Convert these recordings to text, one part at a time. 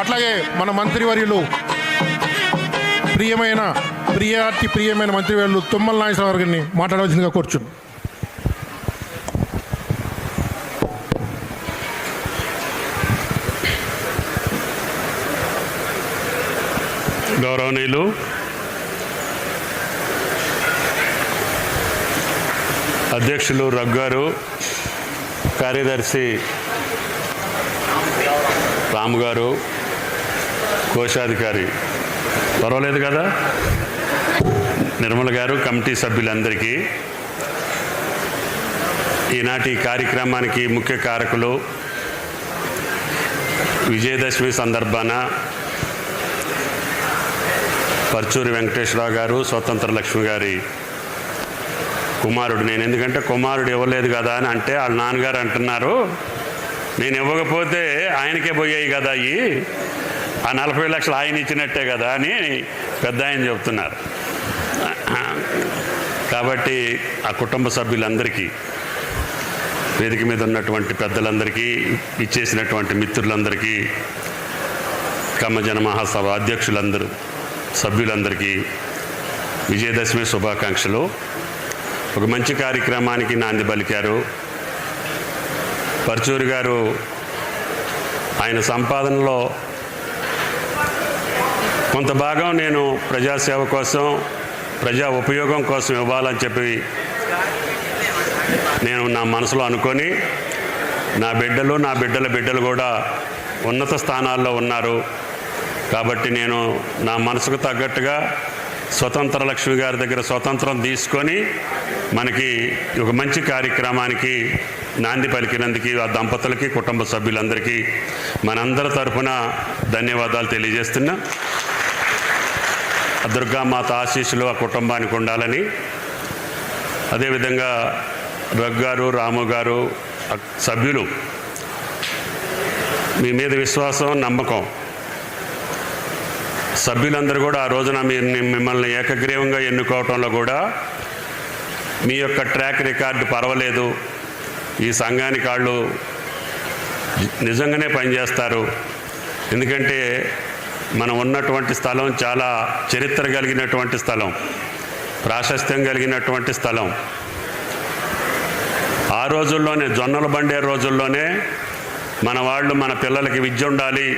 అట్లాగే మన మంత్రివర్యులు ప్రియమైన ప్రియాతి ప్రియమైన మంత్రివర్యులు తుమ్మల నాగేశ్వర గారిని మాట్లాడవలసిందిగా కూర్చుని గౌరవనీయులు అధ్యక్షులు రగ్గారు కార్యదర్శి రాము గారు కోశాధికారి. పర్వాలేదు కదా? నిర్మల గారు కమిటీ సభ్యులందరికీ. ఈనాటి కార్యక్రమానికి ముఖ్య కారకులు విజయదశమి సందర్భాన పర్చూరి వెంకటేశ్వరరావు గారు స్వతంత్ర లక్ష్మి గారి కుమారుడు నేను ఎందుకంటే కుమారుడు ఇవ్వలేదు కదా అని అంటే వాళ్ళ నాన్నగారు అంటున్నారు. నేను ఇవ్వకపోతే ఆయనకే పోయాయి కదా అయ్యి ఆ నలభై లక్షలు ఆయన ఇచ్చినట్టే కదా అని పెద్ద ఆయన చెప్తున్నారు. కాబట్టి ఆ కుటుంబ సభ్యులందరికీ వేదిక మీద ఉన్నటువంటి పెద్దలందరికీ ఇచ్చేసినటువంటి మిత్రులందరికీ కమ్మజన మహాసభ అధ్యక్షులందరూ సభ్యులందరికీ విజయదశమి శుభాకాంక్షలు. ఒక మంచి కార్యక్రమానికి నాంది పలికారు. పరచూరి గారు ఆయన సంపాదనలో కొంత భాగం నేను ప్రజాసేవ కోసం ప్రజా ఉపయోగం కోసం ఇవ్వాలని చెప్పి నేను నా మనసులో అనుకొని నా బిడ్డలు నా బిడ్డల బిడ్డలు కూడా ఉన్నత స్థానాల్లో ఉన్నారు. కాబట్టి నేను నా మనసుకు తగ్గట్టుగా స్వతంత్ర లక్ష్మి గారి దగ్గర స్వతంత్రం తీసుకొని మనకి ఒక మంచి కార్యక్రమానికి నాంది పలికినందుకు ఆ దంపతులకి కుటుంబ సభ్యులందరికీ మనందరి తరఫున ధన్యవాదాలు తెలియజేస్తున్నా. ఆ దుర్గామాత ఆశీస్సులు ఆ కుటుంబానికి ఉండాలని. అదేవిధంగా రఘు రాము గారు సభ్యులు మీ మీద విశ్వాసం నమ్మకం సభ్యులందరూ కూడా ఆ రోజున మీరు మిమ్మల్ని ఏకగ్రీవంగా ఎన్నుకోవటంలో కూడా మీ యొక్క ట్రాక్ రికార్డు పర్వాలేదు. ఈ సంఘానికి వాళ్ళు నిజంగానే పనిచేస్తారు. ఎందుకంటే మనం ఉన్నటువంటి స్థలం చాలా చరిత్ర కలిగినటువంటి స్థలం. ప్రాశస్త్యం కలిగినటువంటి స్థలం. ఆ రోజుల్లోనే జొన్నలు బండే రోజుల్లోనే మన వాళ్ళు మన పిల్లలకి విద్య ఉండాలి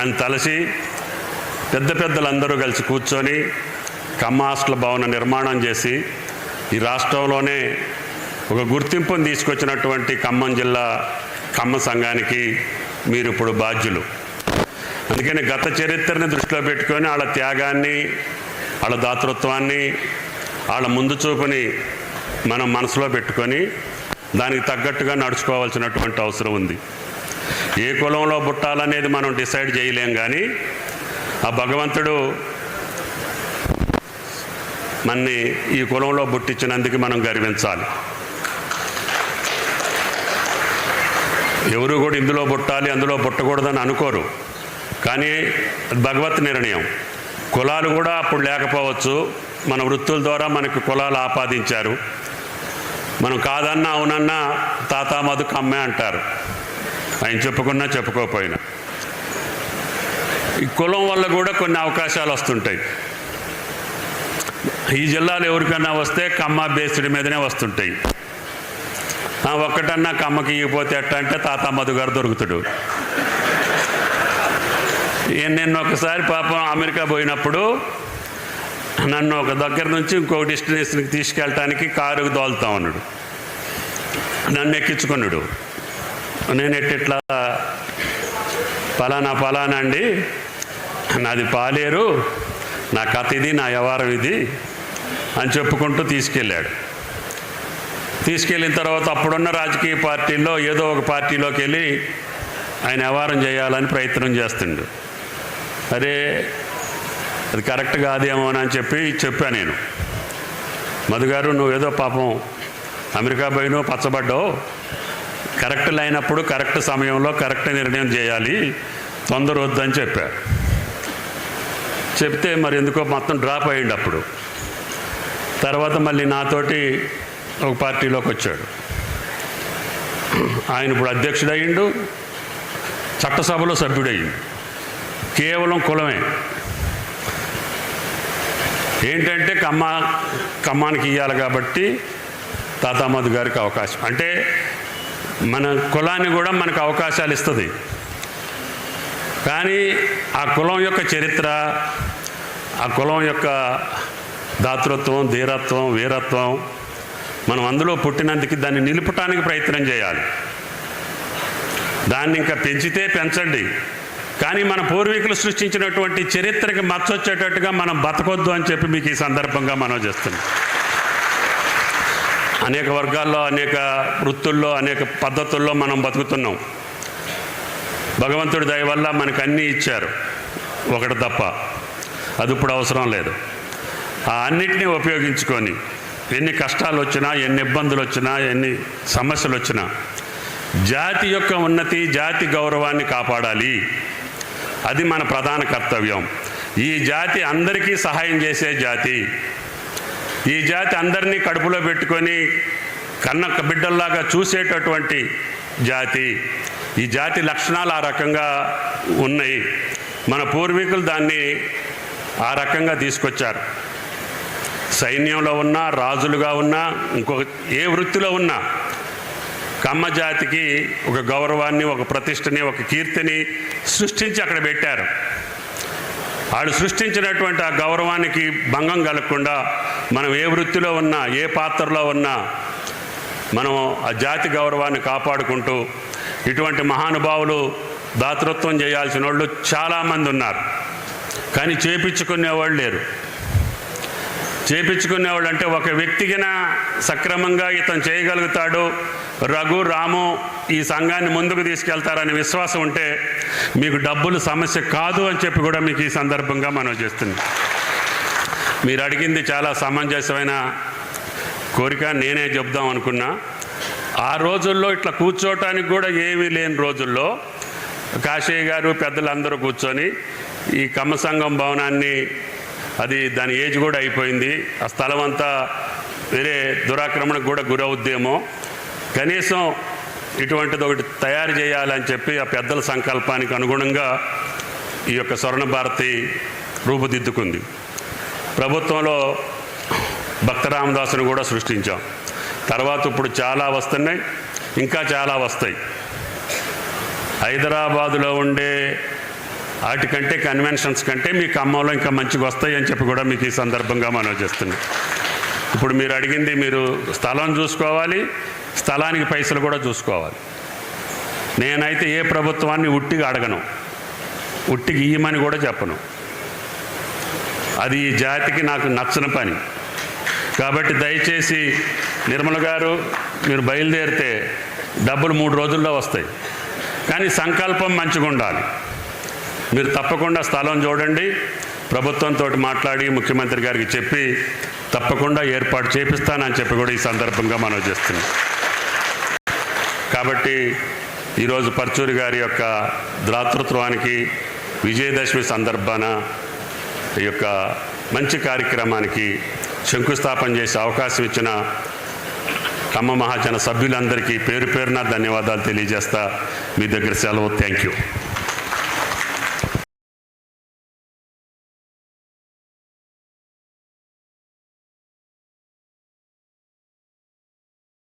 అని తలసి పెద్ద పెద్దలందరూ కలిసి కూర్చొని కమ్మ హాస్టల్ భవన నిర్మాణం చేసి ఈ రాష్ట్రంలోనే ఒక గుర్తింపును తీసుకొచ్చినటువంటి ఖమ్మం జిల్లా ఖమ్మ సంఘానికి మీరు ఇప్పుడు బాధ్యులు. అందుకని గత చరిత్రని దృష్టిలో పెట్టుకొని వాళ్ళ త్యాగాన్ని వాళ్ళ దాతృత్వాన్ని వాళ్ళ ముందు చూపుని మనం మనసులో పెట్టుకొని దానికి తగ్గట్టుగా నడుచుకోవాల్సినటువంటి అవసరం ఉంది. ఏ కులంలో పుట్టాలనేది మనం డిసైడ్ చేయలేం కానీ ఆ భగవంతుడు మన్ని ఈ కులంలో పుట్టించినందుకు మనం గర్వించాలి. ఎవరు కూడా ఇందులో పుట్టాలి అందులో పుట్టకూడదని అనుకోరు. కానీ భగవత్ నిర్ణయం. కులాలు కూడా అప్పుడు లేకపోవచ్చు. మన వృత్తుల ద్వారా మనకు కులాలు ఆపాదించారు. మనం కాదన్నా అవునన్నా తాత మధు కమ్మే అంటారు. ఆయన చెప్పుకున్నా చెప్పుకోకపోయినా. ఈ కులం వల్ల కూడా కొన్ని అవకాశాలు వస్తుంటాయి. ఈ జిల్లాలో ఎవరికన్నా వస్తే కమ్మ బేస్డ్ మీదనే వస్తుంటాయి. ఒక్కటన్నా కమ్మకి ఇవ్వకపోతే ఎట్ట అంటే తాత మధుగారు దొరుకుతాడు. నేను ఒకసారి పాపం అమెరికా పోయినప్పుడు నన్ను ఒక దగ్గర నుంచి ఇంకో డెస్టినేషన్కి తీసుకెళ్ళటానికి కారుకు దోలుతా ఉన్నాడు. నన్ను ఎక్కించుకున్నాడు. నేను ఎట్టిట్లా పలానా పలానా అండి నాది పాలేరు నా కథ ఇది నా వ్యవహారం ఇది అని చెప్పుకుంటూ తీసుకెళ్ళాడు. తీసుకెళ్ళిన తర్వాత అప్పుడున్న రాజకీయ పార్టీల్లో ఏదో ఒక పార్టీలోకి వెళ్ళి ఆయన వ్యవహారం చేయాలని ప్రయత్నం చేస్తుండు. అరే అది కరెక్ట్ కాదేమో అని చెప్పి చెప్పాను నేను. మధుగారు నువ్వేదో పాపం అమెరికా పోయినో పచ్చబడ్డావు కరెక్ట్ లేనప్పుడు కరెక్ట్ సమయంలో కరెక్ట్ నిర్ణయం చేయాలి తొందర వద్దని చెప్పారు చెప్తే మరి ఎందుకో మొత్తం డ్రాప్ అయ్యిండు అప్పుడు. తర్వాత మళ్ళీ నాతోటి ఒక పార్టీలోకి వచ్చాడు. ఆయన ఇప్పుడు అధ్యక్షుడయ్యిండు చట్టసభలో సభ్యుడయ్యిండు. కేవలం కులమే. ఏంటంటే కమ్మ కమ్మానికి ఇవ్వాలి కాబట్టి తాతామధు గారికి అవకాశం. అంటే మన కులాన్ని కూడా మనకు అవకాశాలు ఇస్తుంది. కానీ ఆ కులం యొక్క చరిత్ర ఆ కులం యొక్క దాతృత్వం ధీరత్వం వీరత్వం మనం అందులో పుట్టినందుకు దాన్ని నిలుపటానికి ప్రయత్నం చేయాలి. దాన్ని ఇంకా పెంచితే పెంచండి. కానీ మన పూర్వీకులు సృష్టించినటువంటి చరిత్రకి మచ్చొచ్చేటట్టుగా మనం బతకొద్దు అని చెప్పి మీకు ఈ సందర్భంగా మనం చేస్తున్నాం. అనేక వర్గాల్లో అనేక వృత్తుల్లో అనేక పద్ధతుల్లో మనం బతుకుతున్నాం. భగవంతుడి దయ వల్ల మనకు అన్నీ ఇచ్చారు. ఒకటి తప్ప. అది ఇప్పుడు అవసరం లేదు. ఆ అన్నిటినీ ఉపయోగించుకొని ఎన్ని కష్టాలు వచ్చినా ఎన్ని ఇబ్బందులు వచ్చినా ఎన్ని సమస్యలు వచ్చినా జాతి యొక్క ఉన్నతి జాతి గౌరవాన్ని కాపాడాలి. అది మన ప్రధాన కర్తవ్యం. ఈ జాతి అందరికీ సహాయం చేసే జాతి. ఈ జాతి అందరినీ కడుపులో పెట్టుకొని కన్న బిడ్డల్లాగా చూసేటటువంటి జాతి. ఈ జాతి లక్షణాలు ఆ రకంగా ఉన్నాయి. మన పూర్వీకులు దాన్ని ఆ రకంగా తీసుకొచ్చారు. సైన్యంలో ఉన్నా రాజులుగా ఉన్నా ఇంకొక ఏ వృత్తిలో ఉన్నా కమ్మ జాతికి ఒక గౌరవాన్ని ఒక ప్రతిష్టని ఒక కీర్తిని సృష్టించి అక్కడ పెట్టారు. వాళ్ళు సృష్టించినటువంటి ఆ గౌరవానికి భంగం కలగకుండా మనం ఏ వృత్తిలో ఉన్నా ఏ పాత్రలో ఉన్నా మనం ఆ జాతి గౌరవాన్ని కాపాడుకుంటూ ఇటువంటి మహానుభావులు దాతృత్వం చేయాల్సిన వాళ్ళు చాలామంది ఉన్నారు. కానీ చేపించుకునేవాళ్ళు లేరు. చేపించుకునేవాళ్ళు అంటే ఒక వ్యక్తికిన సక్రమంగా ఇతను చేయగలుగుతాడు. రఘు రాము ఈ సంఘాన్ని ముందుకు తీసుకెళ్తారనే విశ్వాసం ఉంటే మీకు డబ్బులు సమస్య కాదు అని చెప్పి కూడా మీకు ఈ సందర్భంగా మనం చేస్తుంది. మీరు అడిగింది చాలా సమంజసమైన కోరిక నేనే చెప్దాం అనుకున్నా. ఆ రోజుల్లో ఇట్లా కూర్చోవటానికి కూడా ఏమీ లేని రోజుల్లో కాశయ్య గారు పెద్దలందరూ కూర్చొని ఈ కమ్మ సంఘం భవనాన్ని అది దాని ఏజ్ కూడా అయిపోయింది. ఆ స్థలం అంతా వేరే దురాక్రమణకు కూడా గురవుద్దేమో. కనీసం ఇటువంటిది ఒకటి తయారు చేయాలని చెప్పి ఆ పెద్దల సంకల్పానికి అనుగుణంగా ఈ యొక్క స్వర్ణ భారతి రూపుదిద్దుకుంది. ప్రభుత్వంలో భక్త రామదాసును కూడా సృష్టించాం. తర్వాత ఇప్పుడు చాలా వస్తున్నాయి ఇంకా చాలా వస్తాయి. హైదరాబాదులో ఉండే వాటికంటే కన్వెన్షన్స్ కంటే మీ ఖమ్మంలో ఇంకా మంచిగా వస్తాయి అని చెప్పి కూడా మీకు ఈ సందర్భంగా మనం చేస్తున్నాం. ఇప్పుడు మీరు అడిగింది మీరు స్థలం చూసుకోవాలి స్థలానికి పైసలు కూడా చూసుకోవాలి. నేనైతే ఏ ప్రభుత్వాన్ని ఉట్టిగా అడగను ఉట్టికి ఇయ్యమని కూడా చెప్పను. అది ఈ జాతికి నాకు నచ్చని పని. కాబట్టి దయచేసి నిర్మల గారు మీరు బయలుదేరితే డబ్బులు మూడు రోజుల్లో వస్తాయి. కానీ సంకల్పం మంచిగా ఉండాలి మీరు తప్పకుండా స్థలం చూడండి. ప్రభుత్వంతో మాట్లాడి ముఖ్యమంత్రి గారికి చెప్పి తప్పకుండా ఏర్పాటు చేపిస్తానని చెప్పి కూడా ఈ సందర్భంగా మనం చేస్తున్నాం. కాబట్టి ఈరోజు పర్చూరి గారి యొక్క ద్రాతృత్వానికి విజయదశమి సందర్భాన ఈ యొక్క మంచి కార్యక్రమానికి శంకుస్థాపన చేసే అవకాశం ఇచ్చిన కమ్మ మహాజన సభ్యులందరికీ పేరు పేరున ధన్యవాదాలు తెలియజేస్తా. మీ దగ్గర సెలవు. Thank you